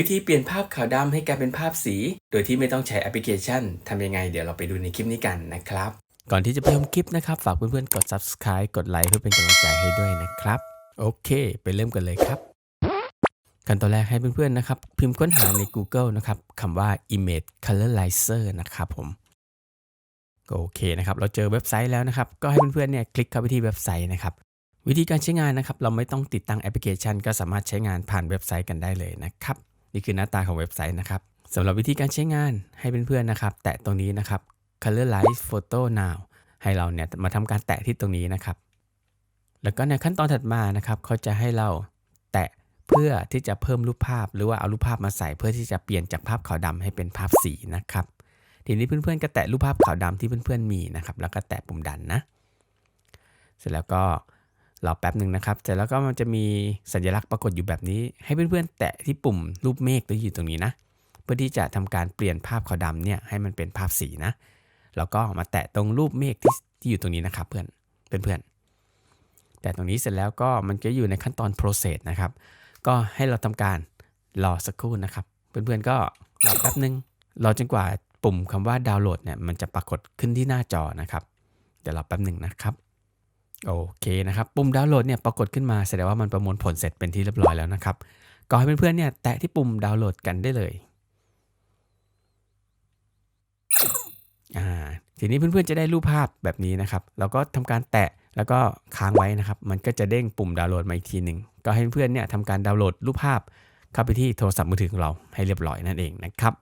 วิธีเปลี่ยนภาพขาวดำให้กลายเป็นภาพสี โดยที่ไม่ต้องใช้แอปพลิเคชันทำยังไง เดี๋ยวเราไปดูในคลิปนี้กันนะครับ ก่อนที่จะไปชมคลิปนะครับ ฝากเพื่อนๆกด subscribe กดไลค์เพื่อเป็นกำลังใจให้ด้วยนะครับ โอเค ไปเริ่มกันเลยครับ ขั้นตอนแรกให้เพื่อนๆนะครับ พิมพ์ค้นหาใน Google นะครับคำว่า image colorizer นะครับผมก็โอเคนะครับ เราเจอเว็บไซต์แล้วนะครับ ก็ให้เพื่อนๆเนี่ยคลิกเข้าไปที่เว็บไซต์นะครับ วิธีการใช้งานนะครับ เราไม่ต้องติดตั้งแอปพลิเคชัน ก็สามารถใช้งานผ่านเว็บไซต์กันได้เลยนะครับ นี่คือหน้าตาของเว็บไซต์นะครับสำหรับวิธีการใช้งานให้เพื่อนๆนะครับ แตะตรงนี้นะครับ colorize photo now ให้เราเนี่ยมาทำการแตะที่ตรงนี้นะครับ แล้วก็ในขั้นตอนถัดมานะครับเขาจะให้เราแตะเพื่อที่จะเพิ่มรูปภาพ หรือว่าเอารูปภาพมาใส่เพื่อที่จะเปลี่ยนจากภาพขาวดำให้เป็นภาพสีนะครับทีนี้เพื่อนๆก็แตะรูปภาพขาวดำที่เพื่อนๆมีนะครับ แล้วก็แตะปุ่มดันนะ เสร็จแล้วก็ รอแป๊บหนึ่งนะครับเสร็จแล้วก็มันจะมีสัญลักษณ์ปรากฏอยู่แบบนี้ ให้เพื่อนๆ แตะที่ปุ่มรูปเมฆที่อยู่ตรงนี้นะ เพื่อที่จะทำการเปลี่ยนภาพขาวดำเนี่ยให้มันเป็นภาพสีนะ แล้วก็มาแตะตรงรูปเมฆที่ที่อยู่ตรงนี้นะครับเพื่อนเพื่อนๆแต่ตรงนี้เสร็จแล้วก็มันจะอยู่ในขั้นตอน process นะครับ ก็ให้เราทำการรอสักครู่นะครับ เพื่อนๆก็รอแป๊บหนึ่งรอจนกว่าปุ่มคำว่าดาวน์โหลดเนี่ยมันจะปรากฏขึ้นที่หน้าจอนะครับ เดี๋ยวรอแป๊บหนึ่งนะครับ โอเคนะครับ ปุ่มดาวน์โหลดเนี่ยปรากฏขึ้นมาแสดงว่ามันประมวลผลเสร็จเป็นที่เรียบร้อยแล้วนะครับ ก็ให้เพื่อนๆเนี่ยแตะที่ปุ่มดาวน์โหลดกันได้เลยอ่าทีนี้เพื่อนๆจะได้รูปภาพแบบนี้นะครับเราก็ทำการแตะแล้วก็ค้างไว้นะครับ มันก็จะเด้งปุ่มดาวน์โหลดมาอีกทีหนึ่งก็ให้เพื่อนๆเนี่ยทำการดาวน์โหลดรูปภาพเข้าไปที่โทรศัพท์มือถือของเราให้เรียบร้อยนั่นเองนะครับ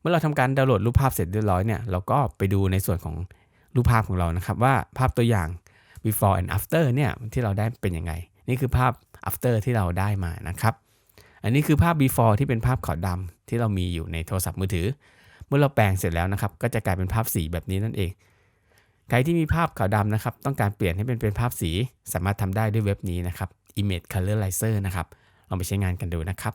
เมื่อเราทำการดาวน์โหลดรูปภาพเสร็จเรียบร้อยเนี่ยเราก็ไปดูในส่วนของรูปภาพของเรานะครับ ว่าภาพตัวอย่าง before and after เนี่ยที่เราได้เป็นยังไง นี่คือภาพ after ที่เราได้มานะครับ อันนี้คือภาพ before ที่เป็นภาพขาวดำที่เรามีอยู่ในโทรศัพท์มือถือ เมื่อเราแปลงเสร็จแล้วนะครับ ก็จะกลายเป็นภาพสีแบบนี้นั่นเอง ใครที่มีภาพขาวดำนะครับ ต้องการเปลี่ยนให้เป็นเป็นภาพสี สามารถทำได้ด้วยเว็บนี้นะครับ image colorizer นะครับลองไปใช้งานกันดูนะครับ